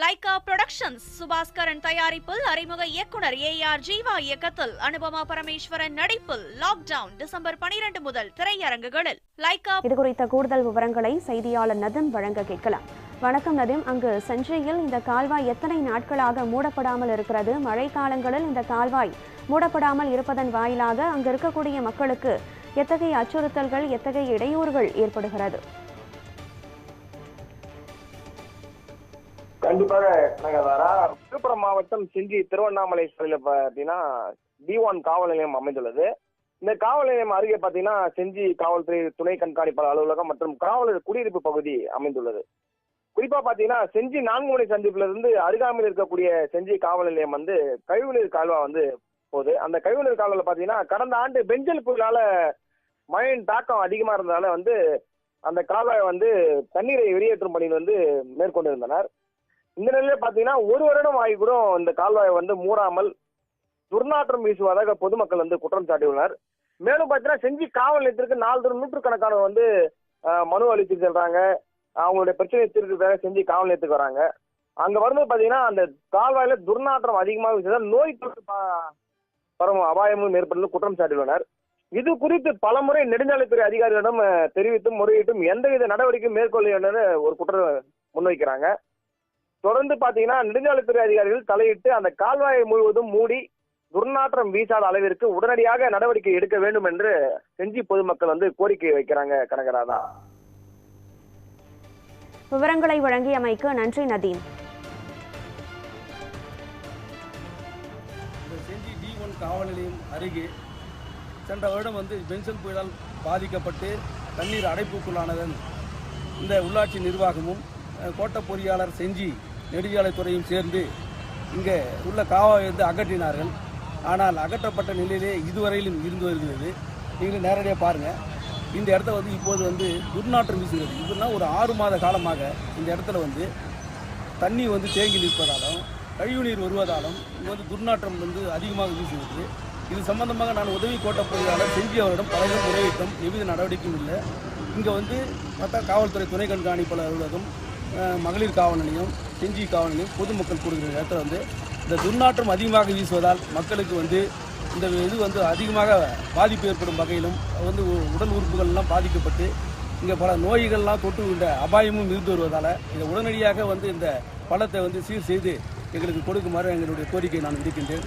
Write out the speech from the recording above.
Lyca productions Subaskaran தயாரிப்பில் அறிமுக இயக்குனர் ஏ ஆர் ஜீவா இயக்கத்தில் அனுபமா பரமேஸ்வரன் நடிப்பில் லாக்டவுன் டிசம்பர் 12 முதல் திரையரங்குகளில். லைகா இது குறித்த கூடுதல் விவரங்களை செய்தியாளர் நதின் வழங்க கேட்கலாம். வணக்கம் நதிம். அங்கு சென்னையில் இந்த கால்வாய் எத்தனை நாட்களாக மூடப்படாமல் இருக்கிறது? மழை காலங்களில் இந்த கால்வாய் மூடப்படாமல் இருப்பதன் வாயிலாக அங்கு இருக்கக்கூடிய மக்களுக்கு எத்தகைய அச்சுறுத்தல்கள் எத்தகைய இடையூறுகள் ஏற்படுகிறது? கண்டிப்பாக கனகதாரா விழுப்புரம் மாவட்டம் செஞ்சி திருவண்ணாமலை சாலையில் பார்த்தீங்கன்னா டி ஒன் காவல் நிலையம் அமைந்துள்ளது. இந்த காவல் நிலையம் அருகே பார்த்தீங்கன்னா செஞ்சி காவல்துறை துணை கண்காணிப்பாளர் அலுவலகம் மற்றும் காவலர் குடியிருப்பு பகுதி அமைந்துள்ளது. குறிப்பா பார்த்தீங்கன்னா செஞ்சி நான்கு மணி சந்திப்புல இருந்து அருகாமையில் இருக்கக்கூடிய செஞ்சி காவல் நிலையம் வந்து கழிவுநீர் கால்வா வந்து போகுது. அந்த கழிவுநீர் கால்வாயில் பார்த்தீங்கன்னா கடந்த ஆண்டு பெஞ்சல் புயலால மழையின் தாக்கம் அதிகமாக இருந்ததால வந்து அந்த கால்வாயை வந்து தண்ணீரை வெளியேற்றும் பணியில் வந்து மேற்கொண்டிருந்தனர். இந்த நிலையில பாத்தீங்கன்னா ஒரு வருடம் ஆகி கூட இந்த கால்வாயை வந்து மூடாமல் துர்நாற்றம் வீசுவதாக பொதுமக்கள் வந்து குற்றம் சாட்டியுள்ளனர். மேலும் பாத்தீங்கன்னா செஞ்சி காவல் நிலையத்திற்கு நாலு நூற்றுக்கணக்கான வந்து மனு அளித்து செல்றாங்க அவங்களுடைய பிரச்சனை தீர்க்கிறதுக்காக செஞ்சி காவல் நிலையத்துக்கு வராங்க. அங்க வரும்போது பாத்தீங்கன்னா அந்த கால்வாயில துர்நாற்றம் அதிகமாக வீசுவதால் நோய் தொற்று ப- பரவும் அபாயமும் ஏற்படுவது குற்றம் சாட்டியுள்ளனர். இது குறித்து பலமுறை நெடுஞ்சாலைத்துறை அதிகாரிகளிடம் தெரிவித்தும் முறையிட்டும் எந்தவித நடவடிக்கையும் மேற்கொள்ள ஒரு குற்றம் முன்வைக்கிறாங்க. தொடர்ந்து பாத்தீங்கன்னா நெடுஞ்சாலைத்துறை அதிகாரிகள் தலையிட்டு அந்த கால்வாயை முழுவதும் மூடி துர்நாற்றம் வீசாத அளவிற்கு உடனடியாக நடவடிக்கை எடுக்க வேண்டும் என்று செஞ்சி பொதுமக்கள் வந்து கோரிக்கை வைக்கிறாங்க கனகராதா. விவரங்களை வழங்கியமைக்கு நன்றி நதீம். இந்த செஞ்சி டி ஒன் காவல் நிலையம் அருகே சென்ற வருடம் வந்து பென்சன் புயலால் பாதிக்கப்பட்டு தண்ணீர் அடைப்புக்குள்ளானதன் இந்த உள்ளாட்சி நிர்வாகமும் கோட்ட பொறியாளர் செஞ்சி நெடுஞ்சாலைத்துறையும் சேர்ந்து இங்கே உள்ள காவாவை வந்து அகற்றினார்கள். ஆனால் அகற்றப்பட்ட நிலையிலே இதுவரையிலும் இருந்து வருகிறது. நீங்கள் நேரடியாக பாருங்கள் இந்த இடத்த வந்து இப்போது வந்து துர்நாற்றம் வீசுகிறது. இதுனா ஒரு ஆறு மாத காலமாக இந்த இடத்துல வந்து தண்ணி வந்து தேங்கி நிற்பதாலும் கழிவு நீர் வருவதாலும் இங்கே வந்து துர்நாற்றம் வந்து அதிகமாக வீசுகிறது. இது சம்பந்தமாக நான் உதவி கோட்ட பொறியாளர் செஞ்சி அவரிடம் பலரும் முறையிட்டும் எவ்வித நடவடிக்கையும் இல்லை. இங்கே வந்து பார்த்தா காவல்துறை துணை கண்காணிப்பாளர் அலுவலகம் மகளிர் காவல் நிலையம் செஞ்சி காவலில் பொதுமக்கள் கூடுகிற இடத்துல வந்து இந்த துர்நாற்றம் அதிகமாக வீசுவதால் மக்களுக்கு வந்து இந்த இது வந்து அதிகமாக பாதிப்பு ஏற்படும் வகையிலும் வந்து உடல் உறுப்புகள்லாம் பாதிக்கப்பட்டு இங்கே பல நோய்கள்லாம் தொற்று உள்ள அபாயமும் இருந்து வருவதால் இதை உடனடியாக வந்து இந்த பழத்தை வந்து சீர் செய்து எங்களுக்கு கொடுக்குமாறு எங்களுடைய கோரிக்கை நான் விடுக்கின்றேன்.